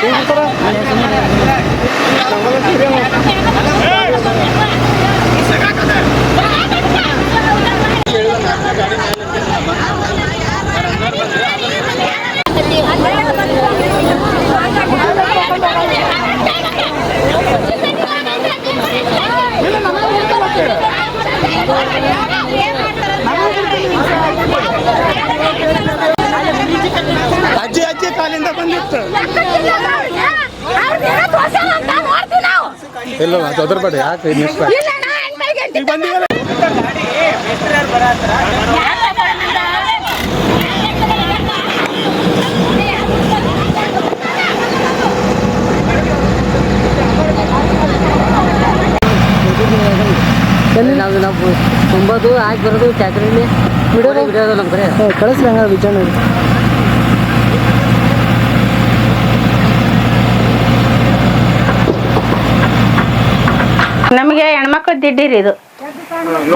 ということで、お願いします。ಇಲ್ಲ ಯಾಕೆ ನೆಕ್ಸ್ಟ್ ಈಗ ಬಂದಿವಲ್ಲ ನಾವು ನಾವು ತುಂಬೋದು ಆಗಿ ಬರೋದು ಟ್ಯಾಕ್ರಿಲಿ ಬಿಡೋದು ಬಿಡೋದು ನಮ್ಮ ಕಡೆ ಕಳಿಸ್ರಿ ಹಂಗ ವಿಚಾರ ನಮಗೆ ಹೆಣ್ಮಕ್ಳ ದಿಡ್ಡಿ ರೀ ಇದು.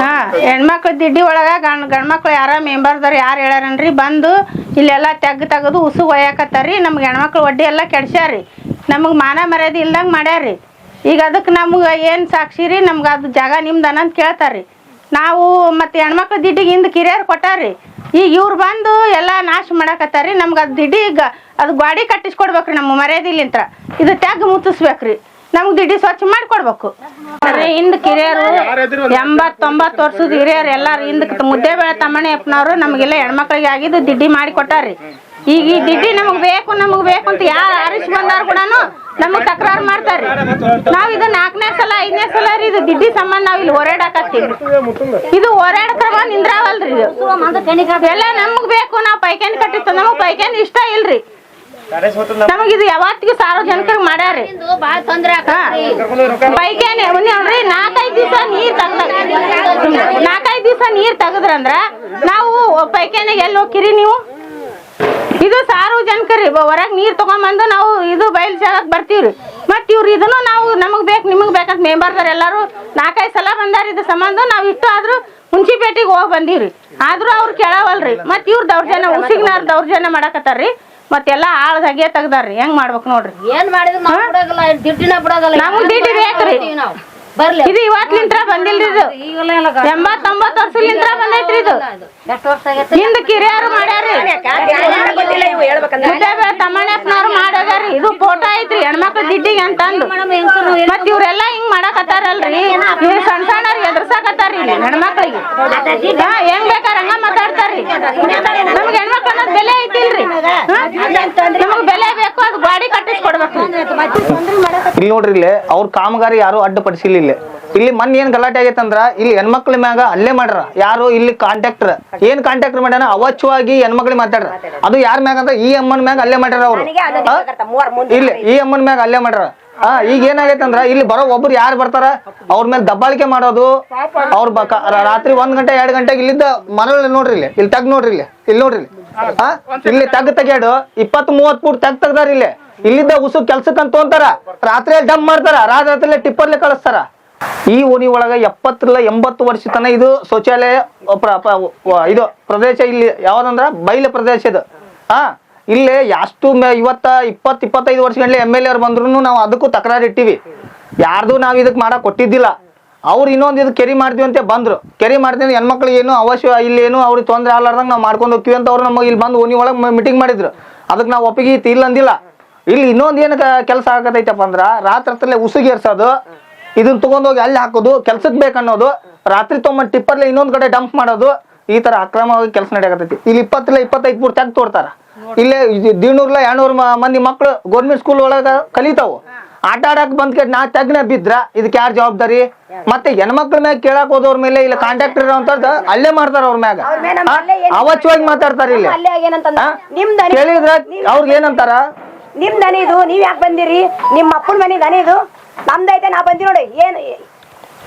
ಹಾ, ಹೆಣ್ಮಕ್ಳು ದಿಡ್ಡಿ ಒಳಗ ಗಂಡ್ ಗಂಡ್ಮಕ್ಳು ಯಾರ ಮೆಂಬರ್ದವ್ರು ಯಾರು ಹೇಳ್ಯಾರನ್ರಿ? ಬಂದು ಇಲ್ಲೆಲ್ಲ ತೆಗ್ ತೆಗೆದು ಉಸು ಒಯ್ಯಾಕತ್ತಾರಿ ನಮ್ಗೆ ಹೆಣ್ಮಕ್ಳು ಒಡ್ಡಿ ಎಲ್ಲ ಕೆಡ್ಸ್ಯಾರ್ರಿ. ನಮಗೆ ಮಾನ ಮರ್ಯಾದೆ ಇಲ್ದಂಗೆ ಮಾಡ್ಯಾರಿ ಈಗ ಅದಕ್ಕೆ ನಮ್ಗೆ ಏನು ಸಾಕ್ಷಿ ರೀ? ನಮ್ಗೆ ಅದು ಜಾಗ ನಿಮ್ದು ಅಂತ ಕೇಳ್ತಾರ್ರಿ. ನಾವು ಮತ್ತೆ ಹೆಣ್ಮಕ್ಳು ದಿಡ್ಡಿಗೆ ಹಿಂದೆ ಕಿರಿಯರು ಕೊಟ್ಟಾರಿ ಈಗ ಇವ್ರು ಬಂದು ಎಲ್ಲ ನಾಶ ಮಾಡಾಕತ್ತಾರಿ ನಮ್ಗೆ ಅದು ದಿಡ್ಡಿ ಈಗ, ಅದು ಗಾಡಿ ಕಟ್ಟಿಸ್ಕೊಡ್ಬೇಕ್ರಿ ನಮ್ಮ ಮರ್ಯಾದಿಲಿಂತ್ರ ಇದು ತೆಗ್ ಮುತ್ತಿಸ್ಬೇಕ್ರಿ. ನಮ್ಗೆ ದಿಡ್ಡಿ ಸ್ವಚ್ಛ ಮಾಡ್ಕೊಡ್ಬೇಕು. ಹಿಂದ್ ಕಿರಿಯರು ಎಂಬತ್ತೊಂಬತ್ ವರ್ಷದ ಹಿರಿಯರು ಎಲ್ಲಾರು ಹಿಂದ್ ಮುದ್ದೆ ಬೆಳೆ ತಮ್ಮಣ್ಣ ಅಪ್ಪನವ್ರು ನಮಗೆಲ್ಲ ಹೆಣ್ಮಕ್ಳಿಗೆ ಆಗಿದ್ದು ದಿಡ್ಡಿ ಮಾಡಿ ಕೊಟ್ಟಾರ್ರಿ. ಈಗ ಈ ದಿಡ್ಡಿ ನಮಗ್ ಬೇಕು ನಮಗ್ ಬೇಕು ಅಂತ ಯಾರು ಆರಿಸಿ ಬಂದಾರ ಕೂಡ ನಮಗ್ ತಕರಾರು ಮಾಡ್ತಾರ್ರಿ. ನಾವ್ ಇದು ನಾಲ್ಕನೇ ಸಲ, ಐದನೇ ಸಲ ರೀ ಇದು ದಿಡ್ಡಿ ಸಂಬಂಧ ನಾವ್ ಇಲ್ಲಿ ಓಡಾಡಕತ್ತೀವಿ ಇದು ಬಂದ್ ನಿಂದ್ರಾವಲ್ರಿ ಎಲ್ಲ ನಮಗ್ ಬೇಕು, ನಾವ್ ಪೈಕೇನ್ ಕಟ್ಟಿಸ್ತ ನಮಗ್ ಪೈಕೇನ್ ಇಷ್ಟ ಇಲ್ರಿ. ನಮಗ್ ಇದು ಯಾವತ್ತಿಗೂ ಸಾರ್ವಜನಿಕರಿಗೆ ಮಾಡ್ಯಾರಿ ಹಾ. ಪೈಖಾನೆ ನೋಡ್ರಿ ನಾಲ್ಕೈದು ದಿವಸ ನೀರ್ ತೆಗ್ದ ನಾಲ್ಕೈದು ದಿವಸ ನೀರ್ ತೆಗದ್ರಂದ್ರ ನಾವು ಪೈಖಾನೆಗೆ ಎಲ್ಲಿ ಹೋಗಿರಿ ನೀವು? ಇದು ಸಾರ್ವಜನಿಕರಿ ಹೊರಗ್ ನೀರ್ ತಗೊಂಬಂದು ನಾವು ಇದು ಬಯಲು ಜಾಗಕ್ ಬರ್ತೀವ್ರಿ. ಮತ್ ಇವ್ರು ಇದನ್ನು ನಾವು ನಮಗ್ ಬೇಕು ನಿಮಗ್ ಬೇಕಂತ ಮೆಂಬರ್ದಾರ ಎಲ್ಲಾರು ನಾಲ್ಕೈದು ಸಲ ಬಂದಾರ ಇದು ಸಂಬಂಧ ನಾವ್ ಇಷ್ಟು ಆದ್ರೂ ಮುನ್ಸಿಪೇಟಿಗೆ ಹೋಗಿ ಬಂದೀವ್ರಿ. ಆದ್ರೂ ಅವ್ರು ಕೇಳವಲ್ರಿ. ಮತ್ ಇವ್ರ ದೌರ್ಜನ್ಯ ಉಸಿಗ್ನಾರ್ ದೌರ್ಜನ್ಯ ಮಾಡಕತ್ತಾರ್ರಿ. ಮತ್ತೆಲ್ಲ ಆಳ್ ಹಗೆ ತೆಗ್ದಾರ್ರಿ. ಹೆಂಗ್ ಮಾಡ್ಬೇಕು ನೋಡ್ರಿ. ಏನ್ ಮಾಡಿದ್ರು ನಾವು ಇವತ್ ದುಡ್ಡಿನ ಬಿಡೋದಿಲ್ಲ. ನಮ್ಗ್ ದುಡ್ಡು ಬೇಕ್ರಿ. ನಾವು. ಬರ್ಲಿ. ಇದು ಇವತ್ತಿನಿಂತ್ರ ಬಂದಿಲ್ರಿ ಇದು. ಎಂಬತ್ತೊಂಬತ್ತು ವರ್ಷಲಿಂತ್ರ ಬಂದೈತ್ರಿ ಇದು. ಎಷ್ಟು ವರ್ಷ ಆಗೈತೆ? ಹಿಂದ ಕಿರಿಯರು ಮಾಡ್ಯಾರಿ ಮುದ್ದೇಬೇಳೆ ತಮ್ಮಣ್ಣಪ್ಪನವ್ರು ಮಾಡೋದಾರಿ ಇದು ಫೋಟೋ ಐತ್ರಿ ಹೆಣ್ಮಕ್ಳು ದಿಡ್ಡಿಗೆ ಅಂತಂದು. ಮತ್ ಇವ್ರೆಲ್ಲ ಹಿಂಗ್ ಮಾಡಕತ್ತಾರಲ್ರಿ ಇವ್ರು ಸಣ್ಣ ಸಣ್ಣ ಎದುರ್ಸಾಕತ್ತಾರ್ರಿ ಇಲ್ಲಿ ಹೆಣ್ಮಕ್ಳಿಗೆ. ಹಾ ಹೆಂಗ್ ಬೇಕಾರ ನಮ್ಗೆ ಹೆಣ್ಮಕ್ಳು ಅನ್ನೋದ್ ಬೆಲೆ ಐತಿಲ್ರಿ. ನಮಗ್ ಬೆಲೆ ಬೇಕು ಅದು ಗಾಡಿ ಕಟ್ಟಿಸ್ಕೊಡ್ಬೇಕು. ಇಲ್ಲಿ ನೋಡ್ರಿ ಇಲ್ಲಿ ಅವ್ರ ಕಾಮಗಾರಿ ಯಾರು ಅಡ್ಡಪಡಿಸಿಲ್ಲ ಇಲ್ಲಿ. ಇಲ್ಲಿ ಮನ್ ಏನ್ ಗಲಾಟೆ ಆಗೈತೆ ಅಂದ್ರ ಇಲ್ಲಿ ಹೆಣ್ಮಕ್ಳ ಮ್ಯಾಗ ಅಲ್ಲೇ ಮಾಡ್ರ. ಯಾರು ಇಲ್ಲಿ ಕಾಂಟ್ಯಾಕ್ಟರ್ ಏನ್ ಕಾಂಟ್ಯಾಕ್ಟರ್ ಮಾಡ್ಯಾನ? ಅವಚ್ಛವಾಗಿ ಹೆಣ್ಮಕ್ಳಿಗೆ ಮಾತಾಡ್ರ. ಅದು ಯಾರ ಮ್ಯಾಗ ಅಂತ ಈ ಅಮ್ಮನ ಮ್ಯಾಗ ಅಲ್ಲೇ ಮಾಡ್ಯಾರ ಅವ್ರು? ಇಲ್ಲಿ ಈ ಅಮ್ಮನ ಮ್ಯಾಗ ಅಲ್ಲೇ ಮಾಡ್ರ ಹಾ ಈಗ ಏನಾಗೈತೆ ಅಂದ್ರ ಇಲ್ಲಿ ಬರೋ ಒಬ್ರು ಯಾರು ಬರ್ತಾರ, ಅವ್ರ ಮೇಲೆ ದಬ್ಬಾಳಿಕೆ ಮಾಡೋದು, ಅವ್ರ ರಾತ್ರಿ ಒಂದ್ ಗಂಟೆ, ಎರಡ್ ಗಂಟೆಗೆ ಇಲ್ಲಿದ್ದ ಮರಳು ನೋಡ್ರಿ ಇಲ್ಲಿ ಇಲ್ಲಿ ತಗ್ ನೋಡ್ರಿ ಇಲ್ಲಿ ಇಲ್ಲಿ ನೋಡ್ರಿ ಇಲ್ಲಿ. ಇಲ್ಲಿ ತಗ್ ತೆಗ್ಯಾಡು ಇಪ್ಪತ್ ಮೂವತ್ ಫೂಟ್ ತಗ್ ತೆಗ್ದಾರ ಇಲ್ಲಿ. ಇಲ್ಲಿದ್ದ ಉಸು ಕೆಲ್ಸಕ್ಕಂತ ತೊಂತಾರ, ರಾತ್ರಿ ಡಂಪ್ ಮಾಡ್ತಾರ ರಾತ್ರಿ ಟಿಪ್ಪರ್ಲೆ ಕಳಿಸ್ತಾರ. ಈ ಓಣಿ ಒಳಗ ಎಪ್ಪತ್ತರಿಂದ ಎಂಬತ್ತು ವರ್ಷ ತನ ಇದು ಶೌಚಾಲಯ ಇದು ಪ್ರದೇಶ ಇಲ್ಲಿ ಯಾವ್ದಂದ್ರ ಬಯಲು ಪ್ರದೇಶ ಇದು. ಹಾ ಇಲ್ಲಿ ಎಷ್ಟು ಇವತ್ತ ಇಪ್ಪತ್ತು ಇಪ್ಪತ್ತೈದು ವರ್ಷಗಂಡ್ಲೆ ಎಂ ಎಲ್ ಎರ್ ಬಂದ್ರು ನಾವು ಅದಕ್ಕೂ ತಕರಾರು ಇಟ್ಟಿವಿ. ಯಾರ್ದು ನಾವ್ ಇದಕ್ ಮಾಡಕ್ ಕೊಟ್ಟಿದ್ದಿಲ್ಲ. ಅವ್ರು ಇನ್ನೊಂದು ಇದು ಕೆರಿ ಮಾಡ್ತೀವಿ ಅಂತ ಬಂದ್ರು. ಕೆರಿ ಮಾಡ್ತೀನಿ ಹೆಣ್ಮಕ್ಳಿಗೆ ಏನು ಅವಶ್ಯ ಇಲ್ಲಿ ಏನು ಅವ್ರಿಗೆ ತೊಂದರೆ ಆಗ್ಲಾರ್ದಂಗ ನಾವು ಮಾಡ್ಕೊಂಡು ಹೋಗ್ತೀವಿ ಅಂತ ಅವ್ರು ನಮಗೆ ಇಲ್ಲಿ ಬಂದು ಓನಿ ಒಳಗೆ ಮೀಟಿಂಗ್ ಮಾಡಿದ್ರು. ಅದಕ್ಕೆ ನಾವು ಒಪ್ಪಿಗೆ ಇಲ್ಲ ಅಂದಿಲ್ಲ. ಇಲ್ಲಿ ಇನ್ನೊಂದು ಏನು ಕೆಲಸ ಆಗತೈತಪ್ಪ ಅಂದ್ರೆ ರಾತ್ರಿ ಉಸುಗೇರ್ಸೋದು ಇದನ್ನ ತಗೊಂಡೋಗಿ ಅಲ್ಲಿ ಹಾಕೋದು ಕೆಲ್ಸಕ್ಕೆ ಬೇಕನ್ನೋದು. ರಾತ್ರಿ ತೊಗೊಂಬಂದು ಟಿಪ್ಪರ್ಲೆ ಇನ್ನೊಂದು ಕಡೆ ಡಂಪ್ ಮಾಡೋದು. ಈ ಥರ ಅಕ್ರಮವಾಗಿ ಕೆಲಸ ನಡೆಯಕತ್ತೈತಿ ಇಲ್ಲಿ ಇಪ್ಪತ್ತಿಲ್ಲ ಇಪ್ಪತ್ತೈದು ಫೂಟ್ ತೆಗ್ದು ತೋಡ್ತಾರ ಇಲ್ಲೇ ದೀನೂರ್ಲ ಎರಡ್ನೂರ್ ಮಂದಿ ಮಕ್ಳು ಗೌರ್ಮೆಂಟ್ ಸ್ಕೂಲ್ ಒಳಗ ಕಲಿತಾವು. ಆಟ ಆಡಕ್ ಬಂದ್ ನಾ ತಗ್ನ ಬಿದ್ರ ಇದಕ್ಕೆ ಯಾರ ಜವಾಬ್ದಾರಿ? ಮತ್ತೆ ಹೆಣ್ಮಕ್ಳ ಮ್ಯಾಗ ಕೇಳಕ್ ಹೋದವ್ರ ಮೇಲೆ ಇಲ್ಲ ಕಾಂಟ್ರಾಕ್ಟರ್ ಅಂತ ಅಲ್ಲೇ ಮಾಡ್ತಾರ ಅವ್ರ ಮ್ಯಾಗ. ಅವಚವಾಗಿ ಅವಚ್ಚವಾಗಿ ಮಾತಾಡ್ತಾರ ಇಲ್ಲಿ. ಕೇಳಿದ್ರ ಅವ್ರಿಗೆ ಏನಂತಾರ? ನಿಮ್ ದನಿ ಇದು ನೀವ್ ಯಾಕೆ ಬಂದಿರಿ? ನಿಮ್ಮ ಅಪ್ಪನ ಮನೆ ದನಿ ಇದು. ನಮ್ದೈತೆ ನಾ ಬಂದಿ ನೋಡಿ. ಏನ್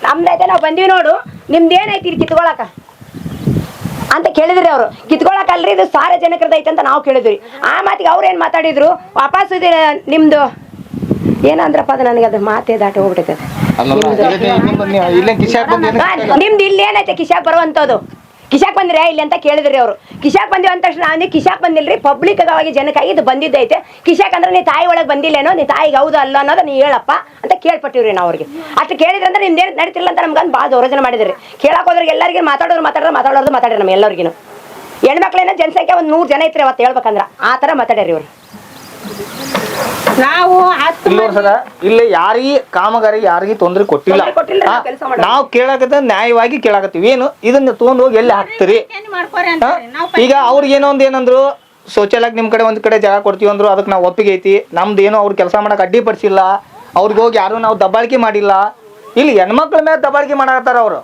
ನಮ್ದೈತೆ ನಾವ್ ಬಂದಿವಿ ನೋಡು. ನಿಮ್ದೇನೈತಿ ಇಲ್ಲಿ ಕಿತ್ಕೊಳಕ? ಅಂತ ಕೇಳಿದ್ರಿ ಅವರು. ಕಿತ್ಕೊಳಕಲ್ರಿ ಇದು ಸಾರ್ವಜನಿಕರದ ಐತೆ ಅಂತ ನಾವು ಕೇಳಿದ್ರಿ ಆ ಮಾತಿಗೆ ಅವ್ರು ಏನ್ ಮಾತಾಡಿದ್ರು? ವಾಪಸ್ ಇದು ನಿಮ್ದು. ಏನಂದ್ರಪ್ಪ ಅದು ನನಗೆ? ಅದು ಮಾತೇ ದಾಟಿ ಹೋಗ್ಬಿಟ್ಟೈತೆ ಇಲ್ಲೇ ಕಿಶಾಕ್ ಬಂದು ಏನು ಹಾ, ನಿಮ್ದು ಇಲ್ಲಿ ಏನೈತೆ ಕಿಶಾಕ್ ಬರುವಂತದ್ದು ಕಿಶಾಕ್ ಬಂದ್ರೆ ಇಲ್ಲಿ ಅಂತ ಕೇಳಿದ್ರಿ ಅವರು. ಕಿಶಾಕ್ ಬಂದಿವಿ ಅಂದ ತಕ್ಷಣ ನಾನು ಕಿಶಾಕ್ ಬಂದಿಲ್ರಿ ಪಬ್ಲಿಕ್ ಆಗಿ ಜನಕ್ಕಾಗಿ ಇದು ಬಂದಿದ್ದೈತೆ ಕಿಶಾಕ್ ಅಂದ್ರೆ ನೀ ತಾಯಿ ಒಳಗೆ ಬಂದಿಲ್ಲೇನೋ, ನೀ ತಾಯಿಗೆ ಹೌದು ಅಲ್ಲ ಅನ್ನೋದು ನೀ ಹೇಳಪ್ಪ ಅಂತ ಕೇಳ್ಪಟ್ಟಿವ್ರಿ ನಾವು ಅವ್ರಿಗೆ. ಅಷ್ಟು ಕೇಳಿದ್ರೆ ಅಂದ್ರೆ ನಿಮ್ದೇನು ನಡೀತಿಲ್ಲ ಅಂತ ನಮ್ಗೆ ಭಾಳ ದೌರ್ಜನ ಮಾಡಿದ್ರಿ. ಕೇಳಕ್ ಹೋದ್ರೆ ಎಲ್ಲರಿಗೆ ಮಾತಾಡೋರು ಮಾತಾಡೋರು ಮಾತಾಡೋದು ಮಾತಾಡ್ರಿ ನಮ್ಮ ಎಲ್ಲರಿಗೂ ಹೆಣ್ಮಕ್ಳೇನೋ ಜನಸಂಖ್ಯೆ ಒಂದು ನೂರು ಜನ ಐತ್ರಿ ಅವತ್ತು ಹೇಳ್ಬೇಕಂದ್ರೆ, ಆ ಥರ ಮಾತಾಡ್ಯಾರಿ ಇವ್ರು. ನಾವು ಹತ್ತು ಇಲ್ಲ ಸರ ಇಲ್ಲಿ ಯಾರಿಗಿ ಕಾಮಗಾರಿ ಯಾರಿಗೆ ತೊಂದ್ರೆ ಕೊಟ್ಟಿಲ್ಲ. ತೊಂದ್ರೆ ಕೊಟ್ಟಿಲ್ಲ, ನಾವು ಕೆಲ್ಸ ಮಾಡೋದು. ನಾವು ಕೇಳಕತ್ತ ನ್ಯಾಯವಾಗಿ ಕೇಳಾಕತ್ತೀವಿ. ಏನು? ಇದನ್ನ ತಗೊಂಡ್ ಹೋಗಿ ಎಲ್ಲಿ ಹಾಕ್ತೀರಿ? ಮಾಡ್ಕೋರಿ ಹಾ? ಅಂತಾರೆ ನಾವು ಈಗ ಅವ್ರಿಗೆ ಏನೋ ಒಂದ್ ಏನಂದ್ರು ಶೌಚಾಲಯಕ್ಕೆ ನಿಮ್ ಕಡೆ ಒಂದ್ ಕಡೆ ಜಾಗ ಕೊಡ್ತೀವಿ ಅಂದ್ರು ಅದಕ್ಕೆ ನಾವು ಒಪ್ಪಿಗೆ ಐತಿ. ನಮ್ದು ಏನೋ ಅವ್ರ ಕೆಲಸ ಮಾಡಕ್ ಅಡ್ಡಿಪಡಿಸಿಲ್ಲ. ಅವ್ರಿಗೆ ಹೋಗಿ ಯಾರು ನಾವು ದಬ್ಬಾಳಿಕೆ ಮಾಡಿಲ್ಲ. ಇಲ್ಲಿ ಹೆಣ್ಮಕ್ಳ ಮೇಲೆ ದಬ್ಬಾಳಿಕೆ ಮಾಡಕತ್ತಾರ ಅವ್ರು.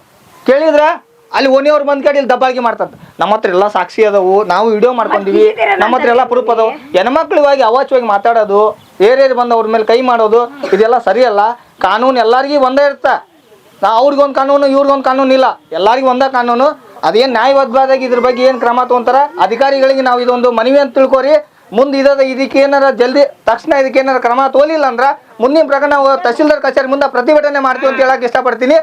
ಕೇಳಿದ್ರ? ಅಲ್ಲಿ ಓಣಿಯವ್ರು ಬಂದ್ ಕಡೆ ಇಲ್ಲಿ ದಬ್ಬಾಳಿಕೆ ಮಾಡ್ತಾರೆ ನಮ್ಮ ಹತ್ರ ಎಲ್ಲ ಸಾಕ್ಷಿ ಅದಾವು. ನಾವು ವಿಡಿಯೋ ಮಾಡ್ಕೊಂಡಿವಿ. ನಮ್ಮ ಹತ್ರ ಎಲ್ಲ ಪ್ರೂಫ್ ಅದಾವು. ಹೆಣ್ಮಕ್ಳಿಗಾಗಿ ಅವಾಚ್ಯವಾಗಿ ಮಾತಾಡೋದು ಏರಿಯರ್ ಬಂದು ಅವ್ರ ಮೇಲೆ ಕೈ ಮಾಡೋದು, ಇದೆಲ್ಲ ಸರಿಯಲ್ಲ. ಕಾನೂನು ಎಲ್ಲರಿಗೂ ಒಂದೇ ಇರ್ತ. ನಾ ಅವ್ರಿಗೊಂದು ಕಾನೂನು, ಇವ್ರಿಗೊಂದು ಕಾನೂನು ಇಲ್ಲ. ಎಲ್ಲರಿಗೂ ಒಂದೇ ಕಾನೂನು. ಅದೇನು ನ್ಯಾಯಬದ್ಧವಾಗಿ ಇದ್ರ ಬಗ್ಗೆ ಏನು ಕ್ರಮ ತಗೊಂತಾರ? ಅಧಿಕಾರಿಗಳಿಗೆ ನಾವು ಇದೊಂದು ಮನವಿ ಅಂತ ತಿಳ್ಕೊರಿ. ಮುಂದೆ ಇದ ಇದಕ್ಕೆ ಏನಾರ ಜಲ್ದಿ, ತಕ್ಷಣ ಇದಕ್ಕೆ ಏನಾರ ಕ್ರಮ ತೋಲಿಲ್ಲ ಅಂದ್ರೆ, ಮುಂದಿನ ಪ್ರಕರಣ ನಾವು ತಹಸೀಲ್ದಾರ್ ಕಚೇರಿ ಮುಂದೆ ಪ್ರತಿಭಟನೆ ಮಾಡ್ತೀವಿ ಅಂತ ಹೇಳಕ್ ಇಷ್ಟಪಡ್ತೀನಿ.